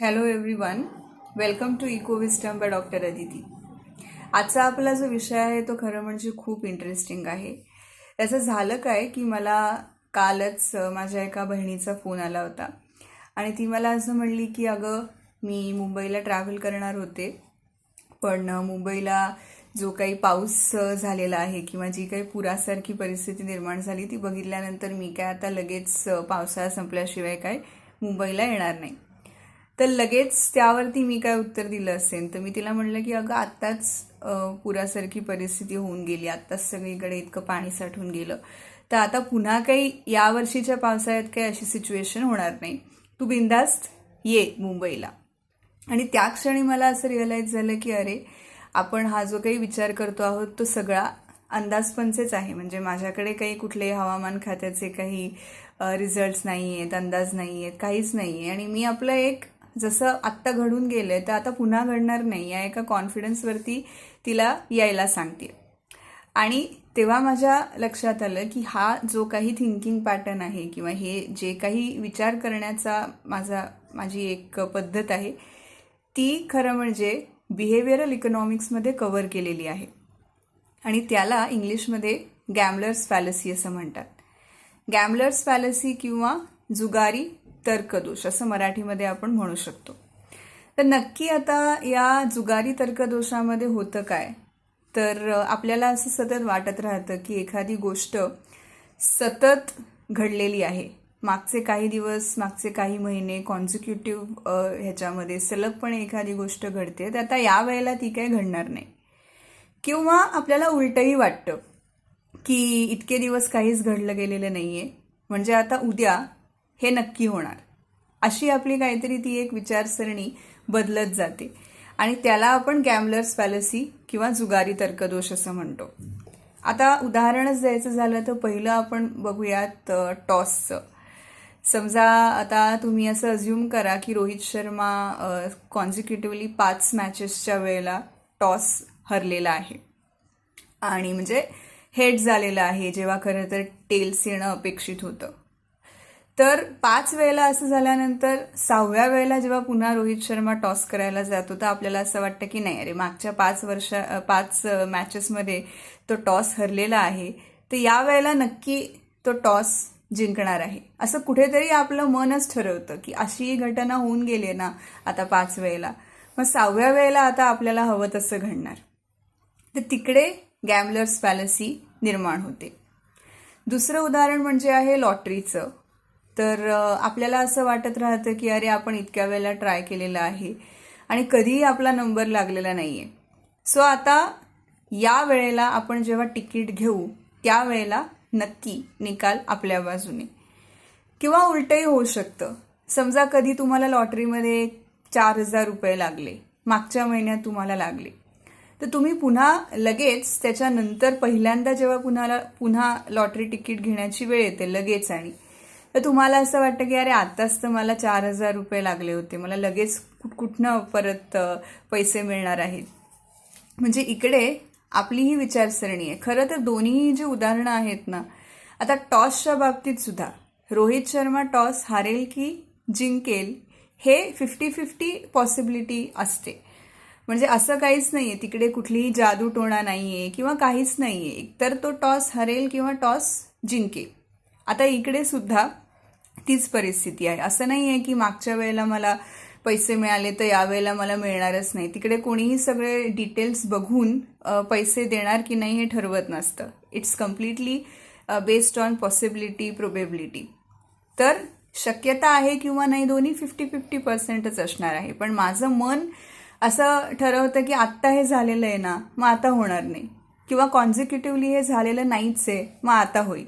Hello everyone welcome to eco wisdom by doctor Aditi आजचा आपला जो विषय आहे तो खरं म्हणजे खूप इंटरेस्टिंग आहे. त्याचं झालं काय की मला कालच माझ्या एका बहिणीचा फोन आला होता. आणि ती मला असं म्हणली की अगं मी मुंबईला ट्रॅव्हल करणार होते पण मुंबईला जो काही पाऊस झालेला आहे किंवा जी काही पुरासारखी परिस्थिती निर्माण झाली ती बघितल्यानंतर मी काय आता लगेच पावसाळा संपल्याशिवाय काय मुंबईला येणार नाही. तर लगेच त्यावरती मी काय उत्तर दिलं असेल? तर मी तिला म्हणलं की अगं आत्ताच पुरासारखी परिस्थिती होऊन गेली. आत्ताच सगळीकडे इतकं पाणी साठून गेलं. तर आता पुन्हा काही यावर्षीच्या पावसाळ्यात काही अशी सिच्युएशन होणार नाही. तू बिंदास्त ये मुंबईला. आणि त्या क्षणी मला असं रिअलाईज झालं की अरे आपण हा जो काही विचार करतो आहोत तो सगळा अंदाजपंचेच आहे. म्हणजे माझ्याकडे काही कुठले हवामान खात्याचे काही रिझल्ट्स नाही आहेत अंदाज नाही आहेत काहीच नाही आहे आणि मी आपलं एक जसं आत्ता घडून गेलं आहे तर आता पुन्हा घडणार नाही. या एका कॉन्फिडन्सवरती तिला यायला सांगते. आणि तेव्हा माझ्या लक्षात आलं की हा जो काही थिंकिंग पॅटर्न आहे किंवा हे जे काही विचार करण्याचा माझा माझी एक पद्धत आहे ती खरं म्हणजे बिहेवियरल इकॉनॉमिक्समध्ये कव्हर केलेली आहे. आणि त्याला इंग्लिशमध्ये गॅमलर्स फॅलसी असं म्हणतात. गॅमलर्स फॅलसी किंवा जुगारी तर्कदोष असं मराठीमध्ये आपण म्हणू शकतो. तर नक्की आता या जुगारी तर्कदोषामध्ये होतं काय? तर आपल्याला असं सतत वाटत राहतं की एखादी गोष्ट सतत घडलेली आहे. मागचे काही दिवस मागचे काही महिने कॉन्झिक्युटिव्ह ह्याच्यामध्ये सलगपणे एखादी गोष्ट घडते तर आता या वेळेला ती काही घडणार नाही. किंवा आपल्याला उलटही वाटतं की इतके दिवस काहीच घडलं गेलेलं नाही आहे म्हणजे आता उद्या हे नक्की होणार. अशी आपली काहीतरी ती एक विचारसरणी बदलत जाते. आणि त्याला आपण गॅमलर्स पॅलसी किंवा जुगारी तर्कदोष असं म्हणतो. आता उदाहरणच द्यायचं झालं तर पहिलं आपण बघूयात टॉसचं. समजा आता तुम्ही असं अज्युम करा की रोहित शर्मा कॉन्झिक्युटिव्हली पाच मॅचेसच्या वेळेला टॉस हरलेला आहे. आणि म्हणजे हेड झालेलं आहे जेव्हा खरं तर टेल्स येणं अपेक्षित होतं. तर पाच वेळेला असं झाल्यानंतर सहाव्या वेळेला जेव्हा पुन्हा रोहित शर्मा टॉस करायला जातो तर आपल्याला असं वाटतं की नाही अरे मागच्या पाच वर्ष पाच मॅचेसमध्ये तो टॉस हरलेला आहे तर या वेळेला नक्की तो टॉस जिंकणार आहे. असं कुठेतरी आपलं मनच ठरवतं की अशी घटना होऊन गेली ना आता पाच वेळेला. मग सहाव्या वेळेला आता आपल्याला हवं तसं घडणार. तर तिकडे गॅमलर्स पॅलसी निर्माण होते. दुसरं उदाहरण म्हणजे आहे लॉटरीचं. तर आपल्याला असं वाटत राहतं की अरे आपण इतक्या वेळेला ट्राय केलेलं आहे आणि कधीही आपला नंबर लागलेला नाही आहे सो आता या वेळेला आपण जेव्हा तिकीट घेऊ त्यावेळेला नक्की निकाल आपल्या बाजूने. किंवा उलटही होऊ शकतं. समजा कधी तुम्हाला लॉटरीमध्ये चार हजार रुपये लागले मागच्या महिन्यात तुम्हाला लागले. तर तुम्ही पुन्हा लगेच त्याच्यानंतर पहिल्यांदा जेव्हा पुन्हा पुन्हा लॉटरी तिकीट घेण्याची वेळ येते लगेच आणि तर तुम्हाला असं वाटतं की अरे आत्ताच तर मला चार हजार रुपये लागले होते. मला लगेच कुठ कुठनं परत पैसे मिळणार आहेत? म्हणजे इकडे आपली ही विचारसरणी आहे. खरं तर दोन्ही जी उदाहरणं आहेत ना आता टॉसच्या बाबतीत सुद्धा रोहित शर्मा टॉस हारेल की जिंकेल हे फिफ्टी फिफ्टी पॉसिबिलिटी असते. म्हणजे असं काहीच नाही आहे तिकडे कुठलीही जादू टोणा आहे किंवा काहीच नाही आहे एकतर तो टॉस हरेल किंवा टॉस जिंकेल. आता इकडे सुद्धा तीच परिस्थिती आहे. असं नाही आहे की मागच्या वेळेला मला पैसे मिळाले तर यावेळेला मला मिळणारच नाही. तिकडे कोणीही सगळे डिटेल्स बघून पैसे देणार की नाही हे ठरवत नसतं. It's completely based on possibility probability तर शक्यता आहे किंवा नाही दोन्ही फिफ्टी फिफ्टी पर्सेंटच असणार आहे. पण माझं मन असं ठरवतं की आत्ता हे झालेलं आहे ना मग आता होणार नाही. किंवा कॉन्झिक्युटिव्हली हे झालेलं नाहीच आहे मग आता होईल.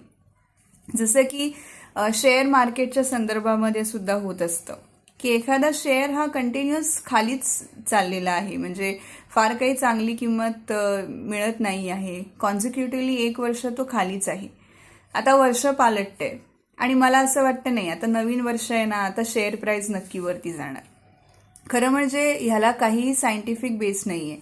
जसं की शेअर मार्केटच्या संदर्भामध्ये सुद्धा होत असतं. की एखादा शेअर हा कंटिन्युअस खालीच चाललेला आहे. म्हणजे फार काही चांगली किंमत मिळत नाही आहे. कॉन्झिक्युटिव्हली एक वर्ष तो खालीच आहे. आता वर्ष पालटते आणि मला असं वाटतं नाही आता नवीन वर्ष आहे ना आता शेअर प्राईस नक्की वरती जाणार. खरं म्हणजे ह्याला काहीही सायंटिफिक बेस नाही आहे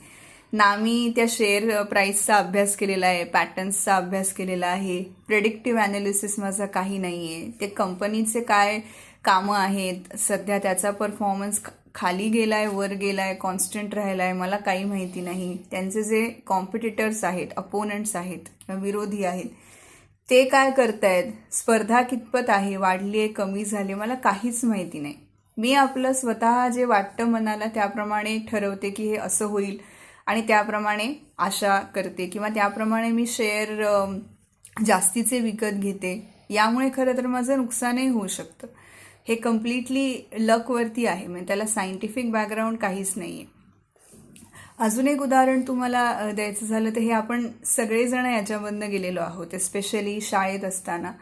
ना मी त्या शेअर प्राईसचा अभ्यास केलेला आहे पॅटर्न्सचा अभ्यास केलेला आहे. प्रेडिक्टिव्ह अनालिसिस माझा काही नाही आहे ते कंपनीचे काय कामं आहेत? सध्या त्याचा परफॉर्मन्स खाली गेलाय वर गेलाय कॉन्स्टंट राहिलाय मला काही माहिती नाही. त्यांचे जे कॉम्पिटिटर्स आहेत अपोनंट्स आहेत विरोधी आहेत ते काय करतायत? स्पर्धा कितपत आहे? वाढली आहे कमी झाली मला काहीच माहिती नाही. मी आपलं स्वतः जे वाटतं मनाला त्याप्रमाणे ठरवते की हे असं होईल. आणि त्याप्रमाणे आशा करते किंवा त्याप्रमाणे मी शेअर जास्तीचे विकत घेते. यामुळे खरं तर माझं नुकसानही होऊ शकतं. हे कम्प्लिटली लकवरती आहे. म्हणजे त्याला सायंटिफिक बॅकग्राऊंड काहीच नाही आहे अजून एक उदाहरण तुम्हाला द्यायचं झालं तर हे आपण सगळेजण याच्यामधनं गेलेलो आहोत. स्पेशली शाळेत असताना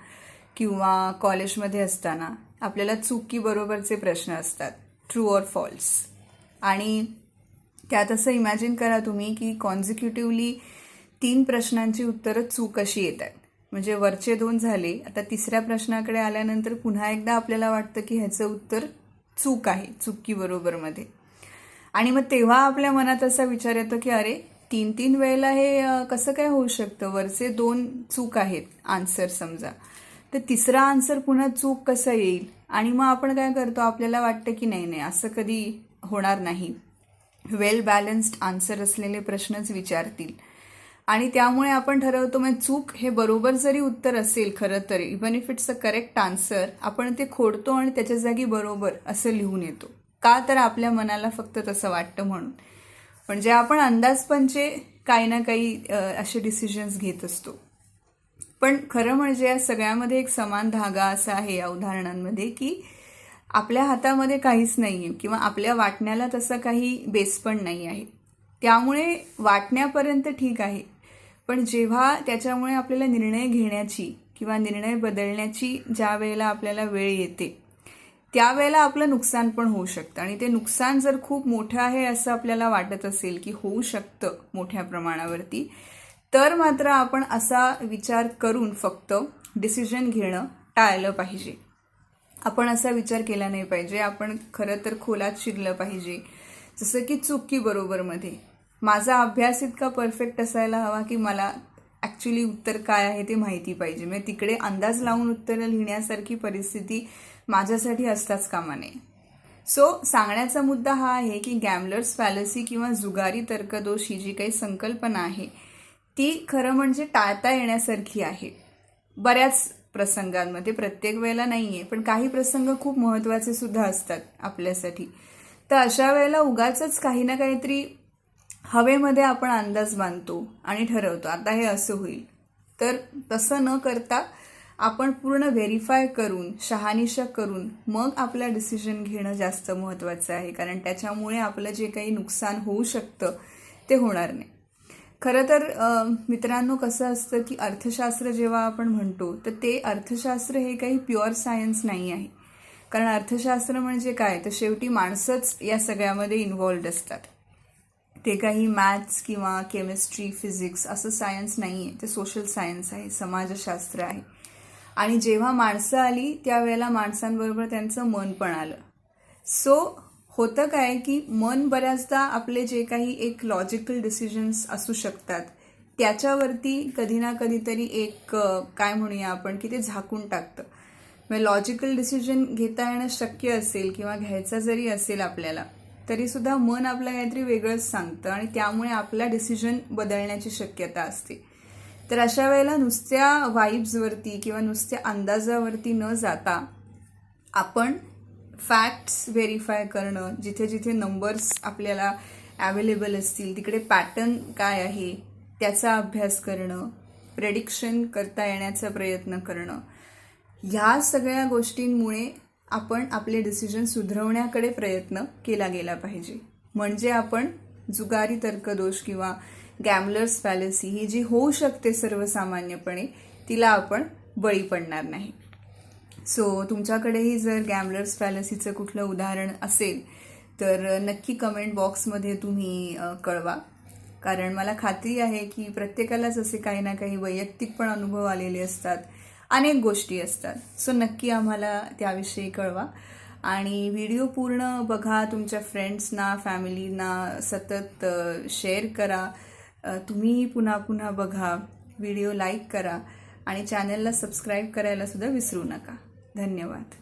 किंवा कॉलेजमध्ये असताना आपल्याला चुकी बरोबरचे प्रश्न असतात. ट्रू ऑर फॉल्स आणि त्यात असं इमॅजिन करा तुम्ही की कॉन्झिक्युटिव्हली तीन प्रश्नांची उत्तरं चूक अशी येतात. म्हणजे वरचे दोन झाले आता तिसऱ्या प्रश्नाकडे आल्यानंतर पुन्हा एकदा आपल्याला वाटतं की ह्याचं उत्तर चूक आहे चुकी बरोबरमध्ये आणि मग तेव्हा आपल्या मनात असा विचार येतो की अरे तीन तीन वेळेला हे कसं काय होऊ शकतं? वरचे दोन चूक आहेत आन्सर समजा. तर तिसरा आन्सर पुन्हा चूक कसं येईल? आणि मग आपण काय करतो? आपल्याला वाटतं की नाही नाही असं कधी होणार नाही. वेल बॅलन्स्ड आन्सर असलेले प्रश्नच विचारतील. आणि त्यामुळे आपण ठरवतो म्हणजे चूक हे बरोबर जरी उत्तर असेल खरं तर even if it's a correct answer आपण ते खोडतो आणि त्याच्या जागी बरोबर असं लिहून येतो. का तर आपल्या मनाला फक्त तसं वाटतं म्हणून. म्हणजे आपण अंदाजपंचे काही ना काही असे डिसिजन्स घेत असतो. पण खरं म्हणजे या सगळ्यामध्ये एक समान धागा असा आहे या उदाहरणांमध्ये की आपल्या हातामध्ये काहीच नाही आहे किंवा आपल्या वाटण्याला तसं काही बेस पण नाही आहे. त्यामुळे वाटण्यापर्यंत ठीक आहे. पण जेव्हा त्याच्यामुळे आपल्याला निर्णय घेण्याची किंवा निर्णय बदलण्याची ज्या वेळेला आपल्याला वेळ येते त्यावेळेला आपलं नुकसान पण होऊ शकतं. आणि ते नुकसान जर खूप मोठं आहे असं आपल्याला वाटत असेल की होऊ शकतं मोठ्या प्रमाणावरती तर मात्र आपण असा विचार करून फक्त डिसिजन घेणं टाळलं पाहिजे. आपण असा विचार केला नाही पाहिजे. आपण खरं तर खोलात शिरलं पाहिजे. जसं की चुकी बरोबरमध्ये माझा अभ्यास इतका परफेक्ट असायला हवा की मला ॲक्च्युली उत्तर काय आहे ते माहिती पाहिजे. म्हणजे तिकडे अंदाज लावून उत्तरं लिहिण्यासारखी परिस्थिती माझ्यासाठी असताच कामा नये. सो सांगण्याचा मुद्दा हा आहे की गॅमलर्स फॅलसी किंवा जुगारी तर्कदोष ही जी काही संकल्पना आहे ती खरं म्हणजे टाळता येण्यासारखी आहे. बऱ्याच प्रसंगांमध्ये प्रत्येक वेळेला नाही आहे पण काही प्रसंग खूप महत्त्वाचे सुद्धा असतात आपल्यासाठी. तर अशा वेळेला उगाच काही ना काहीतरी हवेमध्ये आपण अंदाज बांधतो आणि ठरवतो आता हे असं होईल. तर तसं न करता आपण पूर्ण व्हेरीफाय करून शहानिशा करून मग आपला डिसिजन घेणं जास्त महत्त्वाचं आहे. कारण त्याच्यामुळे आपलं जे काही नुकसान होऊ शकतं ते होणार नाही. खरं तर मित्रांनो कसं असतं की अर्थशास्त्र जेव्हा आपण म्हणतो तर ते अर्थशास्त्र हे काही प्युअर सायन्स नाही आहे. कारण अर्थशास्त्र म्हणजे काय? तर शेवटी माणसंच या सगळ्यामध्ये इन्व्हॉल्ड असतात. ते काही मॅथ्स किंवा केमिस्ट्री फिजिक्स असं सायन्स नाही आहे. ते सोशल सायन्स आहे समाजशास्त्र आहे. आणि जेव्हा माणसं आली त्यावेळेला माणसांबरोबर त्यांचं मन पण आलं. सो होतं काय की मन बऱ्याचदा आपले जे काही एक लॉजिकल डिसिजन्स असू शकतात त्याच्यावरती कधी ना कधीतरी एक काय म्हणूया आपण की ते झाकून टाकतं. म्हणजे लॉजिकल डिसिजन घेता येणं शक्य असेल किंवा घ्यायचा जरी असेल आपल्याला तरीसुद्धा मन आपलं काहीतरी वेगळंच सांगतं आणि त्यामुळे आपला डिसिजन बदलण्याची शक्यता असते. तर अशा वेळेला नुसत्या वाईब्सवरती किंवा नुसत्या अंदाजावरती न जाता आपण फॅक्ट्स व्हेरीफाय करणं जिथे जिथे नंबर्स आपल्याला अवेलेबल असतील तिकडे पॅटर्न काय आहे त्याचा अभ्यास करणं प्रेडिक्शन करता येण्याचा प्रयत्न करणं. ह्या सगळ्या गोष्टींमुळे आपण आपले डिसिजन सुधरवण्याकडे प्रयत्न केला गेला पाहिजे. म्हणजे आपण जुगारी तर्कदोष किंवा गॅमलर्स फॅलसी ही जी होऊ शकते सर्वसामान्यपणे तिला आपण बळी पडणार नाही. सो तुमच्याकडेही जर गॅमलर्स फॅलसीचं कुठलं उदाहरण असेल तर नक्की कमेंट बॉक्समध्ये तुम्ही कळवा. कारण मला खात्री आहे की प्रत्येकालाच असे काही ना काही वैयक्तिक पण अनुभव आलेले असतात. अनेक गोष्टी असतात. सो नक्की आम्हाला त्याविषयी कळवा. आणि व्हिडिओ पूर्ण बघा तुमच्या फ्रेंड्सना फॅमिलीना सतत शेअर करा. तुम्हीही पुन्हा पुन्हा बघा. व्हिडिओ लाईक करा. आणि चॅनलला सबस्क्राईब करायला सुद्धा विसरू नका. धन्यवाद.